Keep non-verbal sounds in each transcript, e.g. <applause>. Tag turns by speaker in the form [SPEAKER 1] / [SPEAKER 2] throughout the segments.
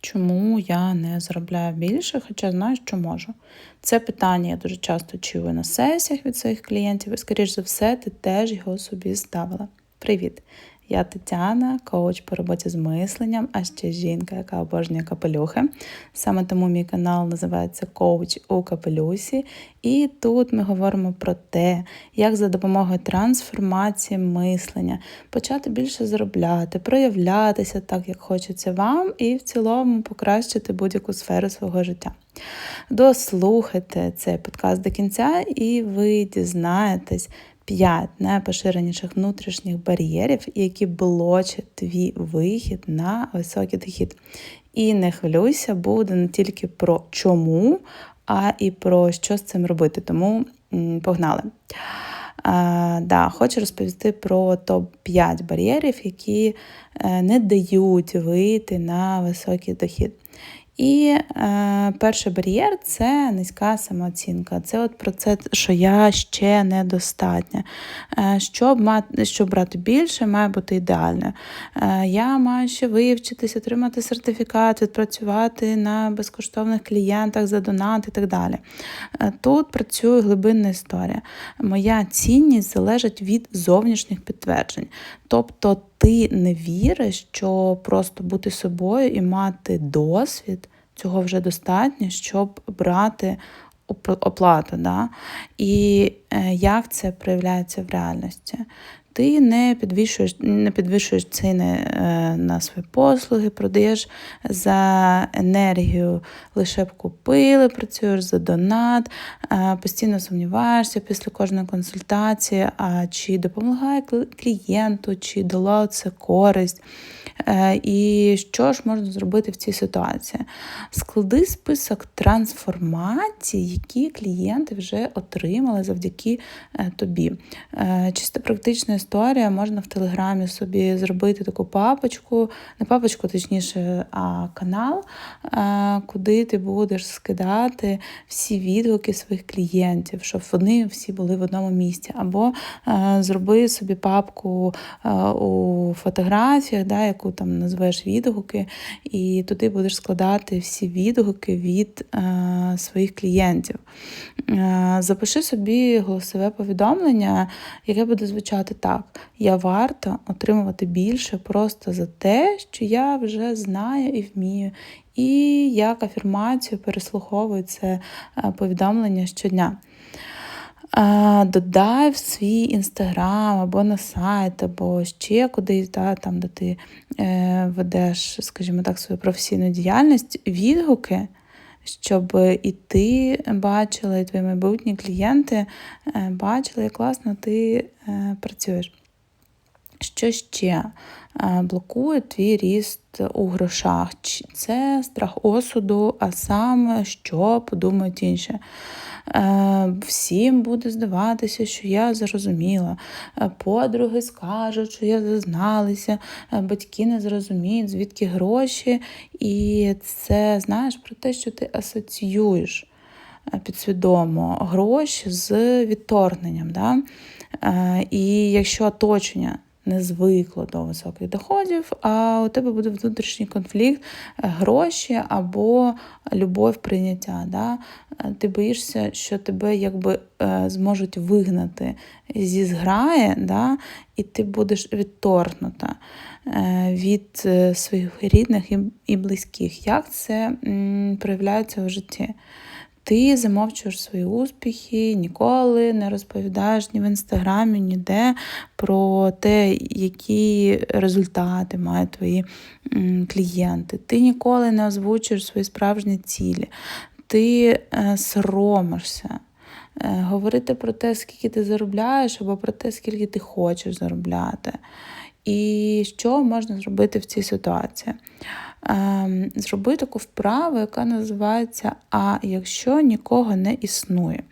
[SPEAKER 1] Чому я не заробляю більше, хоча знаю, що можу. Це питання я дуже часто чую на сесіях від своїх клієнтів, і, скоріш за все, ти теж його собі ставила. Привіт! Я Тетяна, коуч по роботі з мисленням, а ще жінка, яка обожнює капелюхи. Саме тому мій канал називається Коуч у капелюсі. І тут ми говоримо про те, як за допомогою трансформації мислення почати більше заробляти, проявлятися так, як хочеться вам, і в цілому покращити будь-яку сферу свого життя. Дослухайте цей подкаст до кінця, і ви дізнаєтесь. П'ять найпоширеніших внутрішніх бар'єрів, які блочать твій вихід на високий дохід. І не хвилюйся, буде не тільки про чому, а і про що з цим робити. Тому погнали. А, да, Хочу розповісти про топ-5 бар'єрів, які е, не дають вийти на високий дохід. І е, перший бар'єр це низька самооцінка. Це от про це, що я ще недостатня. Е, щоб мати, щоб брати більше, має бути ідеально. Е, я маю ще вивчитися, отримати сертифікат, відпрацювати на безкоштовних клієнтах за донат і так далі. Е, тут працює глибинна історія. Моя цінність залежить від зовнішніх підтверджень. Тобто ти не віриш, що просто бути собою і мати досвід цього вже достатньо, щоб брати оплату. Да? І е, як це проявляється в реальності? Ти не підвищуєш не підвищуєш ціни е, на свої послуги, продаєш за енергію, лише б купили, працюєш за донат, е, постійно сумніваєшся після кожної консультації, а чи допомагає клієнту, чи дало це користь. Е, і що ж можна зробити в цій ситуації? Склади список трансформацій, які клієнти вже отримали завдяки тобі. Чисто практична історія, можна в Телеграмі собі зробити таку папочку, не папочку, точніше, а канал, е, куди ти будеш скидати всі відгуки своїх клієнтів, щоб вони всі були в одному місці. Або е, зроби собі папку е, у фотографіях, да, яку там назвеш відгуки, і туди будеш складати всі відгуки від своїх клієнтів. Запиши собі голосове повідомлення, яке буде звучати так так, я варта отримувати більше просто за те, що я вже знаю і вмію. І як афірмацію переслуховую це е, повідомлення щодня. Додай в свій інстаграм або на сайт, або ще кудись, да, там, де ти е, ведеш, скажімо так, свою професійну діяльність, відгуки, щоб і ти бачила, і твої майбутні клієнти е, бачили, як класно ти працюєш. Що ще е, блокує твій ріст у грошах? Це страх осуду, а саме що подумають інші. Е, всім буде здаватися, що я зрозуміла. Е, подруги скажуть, що я зазналася, батьки не зрозуміють, звідки гроші. І це знаєш про те, що ти асоціюєш підсвідомо гроші з відторгненням. Да? І якщо оточення не звикло до високих доходів, а у тебе буде внутрішній конфлікт, е, гроші або любов прийняття. Да? Е, ти боїшся, що тебе якби е, зможуть вигнати зі зграї, да? і ти будеш відторгнута від своїх рідних і близьких. Як це проявляється у житті? Ти замовчуєш свої успіхи, ніколи не розповідаєш ні в інстаграмі, ніде про те, які результати мають твої клієнти. Ти ніколи не озвучуєш свої справжні цілі, ти е, соромишся. Е, говорити про те, скільки ти заробляєш, або про те, скільки ти хочеш заробляти. І що можна зробити в цій ситуації? Ем, зроби таку вправу, яка називається А якщо нікого не існує.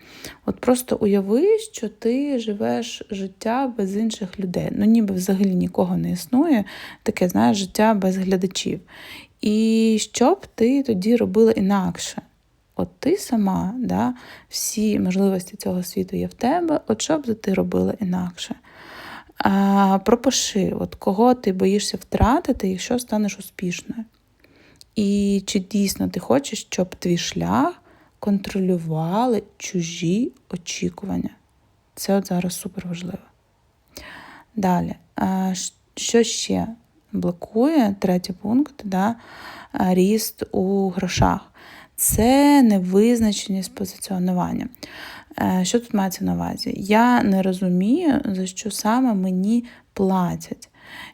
[SPEAKER 1] От просто уяви, що ти живеш життя без інших людей. Ну, ніби взагалі нікого не існує, таке знаєш, життя без глядачів. І що б ти тоді робила інакше? От ти сама, да, всі можливості цього світу є в тебе, от що б ти робила інакше? А, Пропиши, от кого ти боїшся втратити, якщо станеш успішною. І чи дійсно ти хочеш, щоб твій шлях контролювали чужі очікування? Це от зараз супер важливо. Далі, що ще блокує третій пункт, да, ріст у грошах? Це невизначеність позиціонування. Е, що тут мається на увазі? Я не розумію, за що саме мені платять.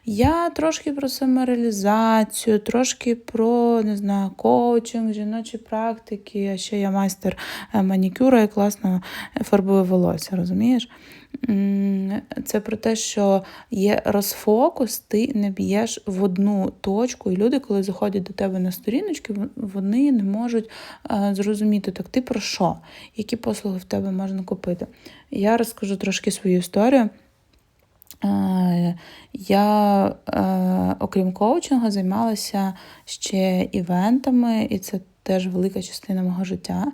[SPEAKER 1] Я трошки про самореалізацію, трошки про не знаю, коучинг, жіночі практики, а ще я майстер е, манікюра і класно фарбую волосся, розумієш? Це про те, що є розфокус, ти не б'єш в одну точку, і люди, коли заходять до тебе на сторіночки, вони не можуть е, зрозуміти, так ти про що, які послуги в тебе можна купити. Я розкажу трошки свою історію. Е, я, е, окрім коучингу, займалася ще івентами, і це теж велика частина мого життя.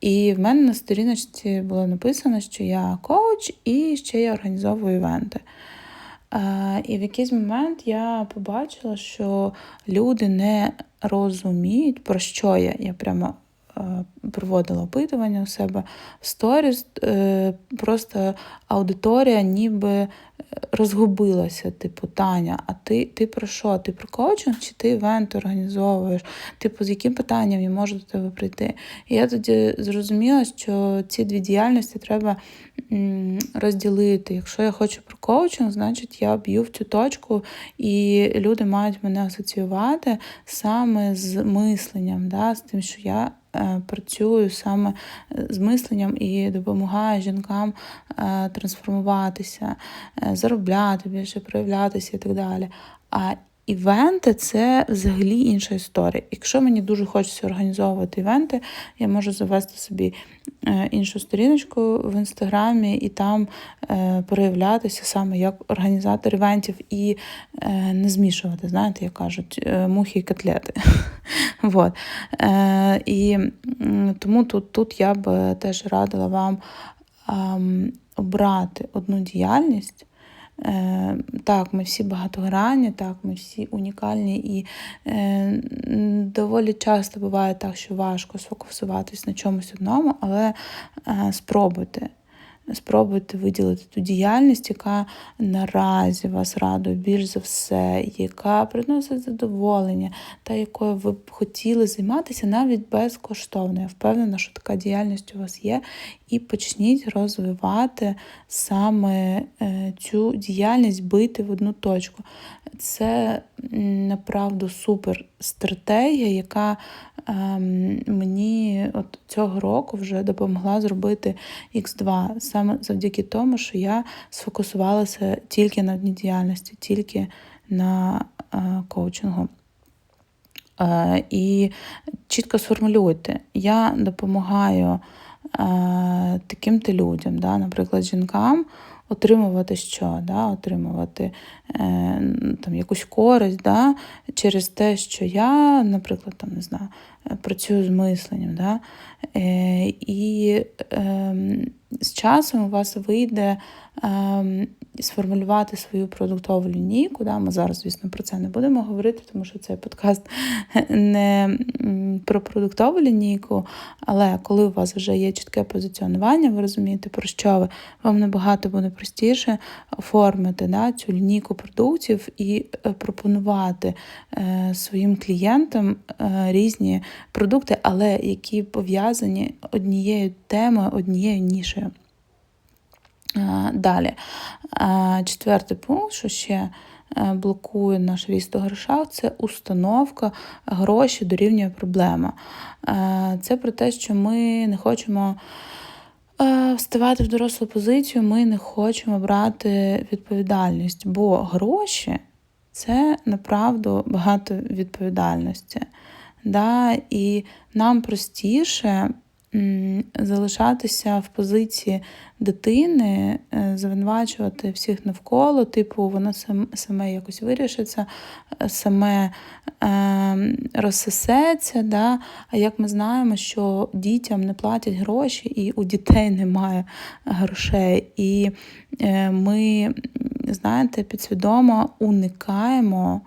[SPEAKER 1] І в мене на сторіночці було написано, що я коуч і ще я організовую івенти. Е, і в якийсь момент я побачила, що люди не розуміють, про що я. Я прямо проводила опитування у себе в сторіс, е, просто аудиторія ніби розгубилася, типу, Таня, а ти ти про що? Ти про коучинг чи ти івент організовуєш? Типу, з яким питанням я можу до тебе прийти? І я тоді зрозуміла, що ці дві діяльності треба розділити. Якщо я хочу про коучинг, значить я б'ю в цю точку, і люди мають мене асоціювати саме з мисленням, да, з тим, що я. Е, працюю саме з мисленням і допомагаю жінкам е, трансформуватися, е, заробляти більше, проявлятися і так далі. А Івенти це взагалі інша історія. Якщо мені дуже хочеться організовувати івенти, я можу завести собі е, іншу сторіночку в інстаграмі і там е, проявлятися саме як організатор івентів і е, не змішувати, знаєте, як кажуть, мухи і котлети. <laughs> вот. І тому тут, тут я б теж радила вам обрати одну діяльність. Е, так, ми всі багатогранні, так, ми всі унікальні, і е, доволі часто буває так, що важко сфокусуватись на чомусь одному, але е, спробуйте. Спробуйте виділити ту діяльність, яка наразі вас радує більш за все, яка приносить задоволення, та якою ви б хотіли займатися навіть безкоштовно. Я впевнена, що така діяльність у вас є, і почніть розвивати саме е, цю діяльність, бити в одну точку. Це направду супер стратегія, яка ем, мені от цього року вже допомогла зробити X2 саме завдяки тому, що я сфокусувалася тільки на одній діяльності, тільки на е, коучингу. Е, і чітко сформулюйте, я допомагаю е, таким-то людям, да, наприклад, жінкам. Отримувати що? Да? Отримувати е, там, якусь користь да? через те, що я, наприклад, там, не знаю, працюю з мисленням. Да? Е, І е, з часом у вас вийде е, сформулювати свою продуктову лінійку. Да? Ми зараз, звісно, про це не будемо говорити, тому що цей подкаст <laughs> не про продуктову лінійку, але коли у вас вже є чітке позиціонування, ви розумієте, про що ви, вам набагато буде простіше оформити да, цю лінійку продуктів і е, пропонувати е, своїм клієнтам е, різні продукти, але які пов'язані однією темою, однією нішею. Далі, четвертий пункт, що ще е, блокує наш ріст до грошах, це установка гроші дорівнює проблема. Це про те, що ми не хочемо е, вставати в дорослу позицію, ми не хочемо брати відповідальність, бо гроші це направду багато відповідальності. Да? І нам простіше залишатися в позиції дитини, е, звинувачувати всіх навколо, типу, воно саме якось вирішиться, е, саме е. Да? А як ми знаємо, що дітям не платять гроші, і у дітей немає грошей. І е, ми, знаєте, підсвідомо уникаємо.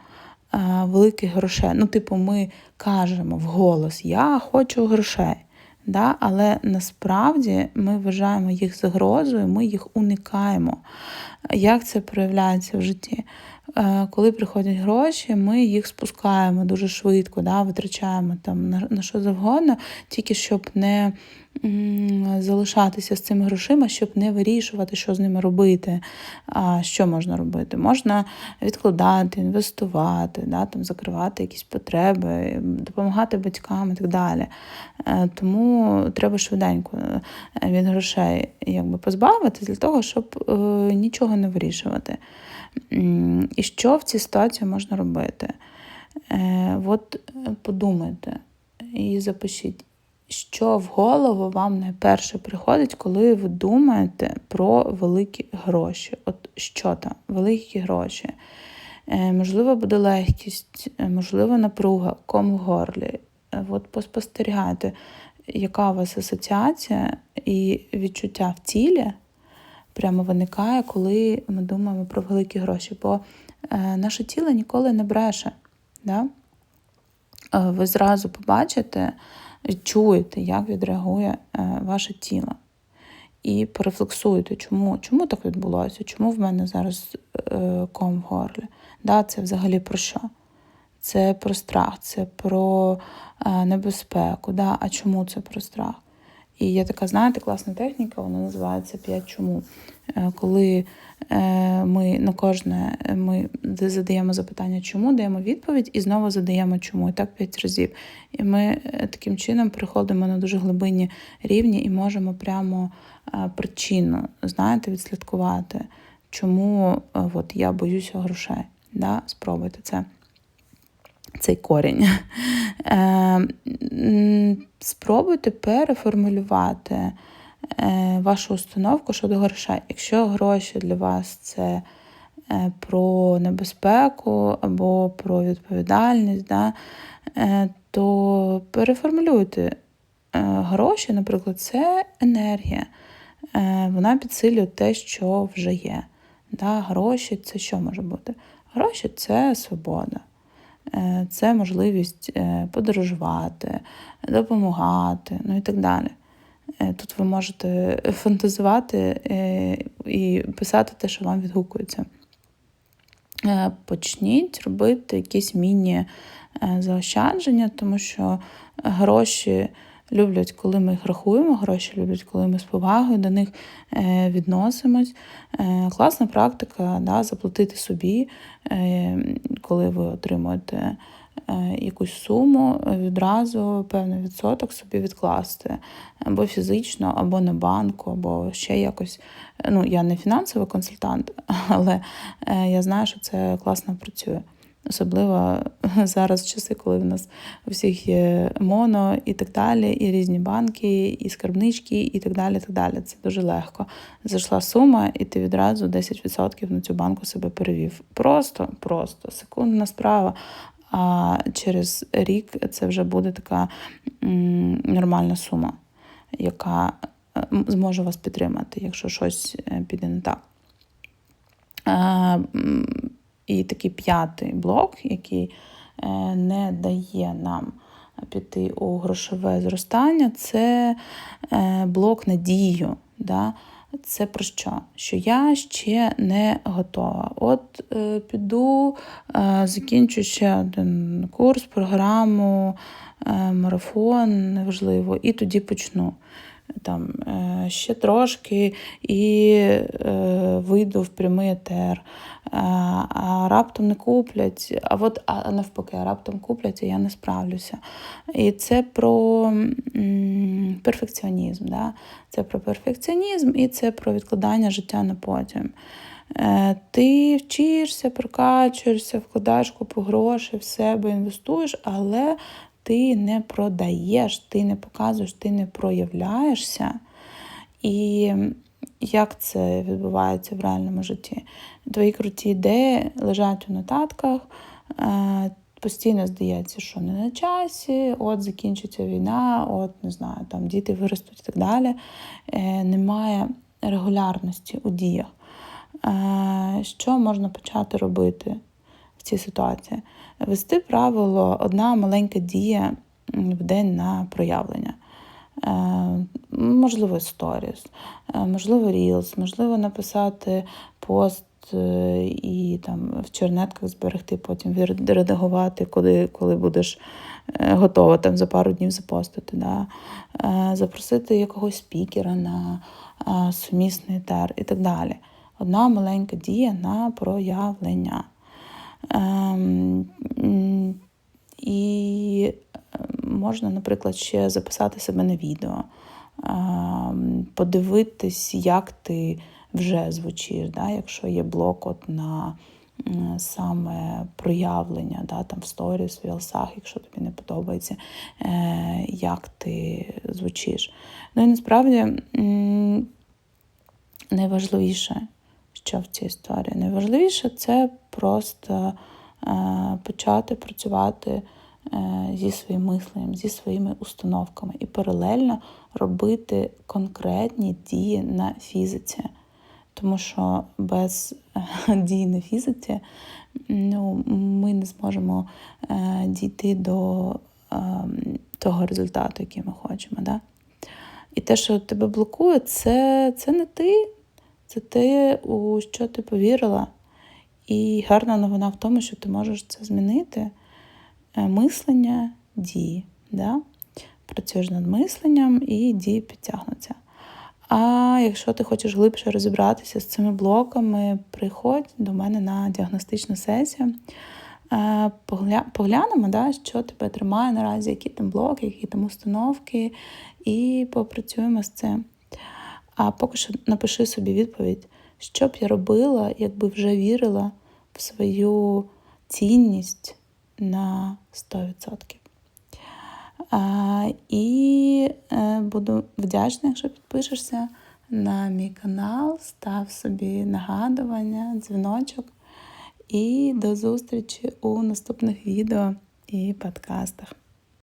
[SPEAKER 1] великих грошей. Ну, типу, ми кажемо вголос Я хочу грошей. Да? Але насправді ми вважаємо їх загрозою, ми їх уникаємо. Як це проявляється в житті? Е, коли приходять гроші, ми їх спускаємо дуже швидко, да, витрачаємо там на, що завгодно, тільки щоб не залишатися з цими грошима, щоб не вирішувати, що з ними робити. А що можна робити? Можна відкладати, інвестувати, да, там, закривати якісь потреби, допомагати батькам і так далі. Е, тому треба швиденько е, від грошей якби, позбавитися для того, щоб нічого не вирішувати. І що в цій ситуації можна робити? Е, от е, подумайте і запишіть, що в голову вам найперше приходить, коли ви думаєте про великі гроші. От що там? Великі гроші. Е, можливо, буде легкість, можливо, напруга, ком в горлі. От поспостерігайте, яка у вас асоціація і відчуття в тілі прямо виникає, коли ми думаємо про великі гроші. Бо е, наше тіло ніколи не бреше. Да? Е, ви зразу побачите, чуєте, як відреагує е, ваше тіло. І порефлексуєте, чому чому так відбулося, чому в мене зараз е, ком в горлі. Да, Це взагалі про що? Це про страх, це про е, небезпеку. Да? А чому це про страх? І є така, знаєте, класна техніка, вона називається «П'ять чому. Коли ми на кожне ми задаємо запитання, чому, даємо відповідь і знову задаємо чому. І так п'ять разів. І ми е, таким чином приходимо на дуже глибинні рівні і можемо прямо причину, знаєте, відслідкувати, чому от я боюся грошей. Да? Спробуйте це цей корінь. <laughs> Е, спробуйте переформулювати е, вашу установку щодо грошей. Якщо гроші для вас це е, про небезпеку або про відповідальність, да, то переформулюйте гроші, наприклад, це енергія. Вона підсилює те, що вже є. Да, Гроші це що може бути? Гроші це свобода. Е, це можливість е, подорожувати, допомагати, ну і так далі. Е, тут ви можете фантазувати і писати те, що вам відгукується. Почніть робити якісь міні-заощадження, тому що гроші люблять, коли ми їх рахуємо, гроші люблять, коли ми з повагою до них е, відносимось. Е, класна практика да, заплатити собі, е, коли ви отримуєте. Якусь суму відразу певний відсоток собі відкласти або фізично, або на банку, або ще якось. Ну, я не фінансовий консультант, <laughs> але я знаю, що це класно працює. Особливо <laughs> зараз часи, коли в нас у всіх є моно і так далі, і різні банки, і скарбнички, і так далі. так далі. Це дуже легко. Зайшла сума, і ти відразу 10% на цю банку себе перевів. Просто, просто секундна справа. А через рік це вже буде така нормальна сума, яка е, зможе вас підтримати, якщо щось е, піде не так. І такий п'ятий блок, який е, не дає нам піти у грошове зростання, це е, блок надію. Да? Це про що? Що я ще не готова. От е, піду, закінчу ще один курс, програму, марафон, неважливо, і тоді почну там е, ще трошки і е, вийду в прямий етер. А раптом не куплять, а от а навпаки, раптом куплять, і я не справлюся. І це про перфекціонізм. Да? Це про перфекціонізм і це про відкладання життя на потім. Е, ти вчишся, прокачуєшся, вкладаєш купу грошей в себе, інвестуєш, але ти не продаєш, ти не показуєш, ти не проявляєшся. І як це відбувається в реальному житті? Твої круті ідеї лежать у нотатках. Е, постійно здається, що не на часі, от закінчиться війна, от не знаю, там діти виростуть і так далі. Е, немає регулярності у діях. Е, що можна почати робити в цій ситуації? Вести правило одна маленька дія в день на проявлення. Е, Можливо, сторіс, е, можливо, рілс, можливо, написати пост е, і там в чернетках зберегти, потім відредагувати, коли, коли будеш готова там за пару днів запостити. Да? Запросити якогось спікера на сумісний тер і так далі. Одна маленька дія на проявлення. Ем, І е, можна, наприклад, ще записати себе на відео, ем, подивитись, як ти вже звучиш, да? якщо є блок от на саме проявлення, да? там в сторіс, в рілсах, якщо тобі не подобається, е, як ти звучиш. Ну і насправді найважливіше, що в цій історії. Найважливіше це просто е, почати працювати е, зі своїм мисленням, зі своїми установками і паралельно робити конкретні дії на фізиці. Тому що без е, <laughs> дій на фізиці ну, ми не зможемо дійти до того результату, який ми хочемо. Да? І те, що тебе блокує, це, це не ти, це те, у що ти повірила. І гарна новина в тому, що ти можеш це змінити. Е, Мислення, дії. Да? Працюєш над мисленням і дії підтягнуться. А якщо ти хочеш глибше розібратися з цими блоками, приходь до мене на діагностичну сесію. Е, Поглянемо, да, що тебе тримає наразі, які там блоки, які там установки, і попрацюємо з цим. А поки що напиши собі відповідь, що б я робила, якби вже вірила в свою цінність на 100%. А, і е, буду вдячна, якщо підпишешся на мій канал, став собі нагадування, дзвіночок. І до зустрічі у наступних відео і подкастах.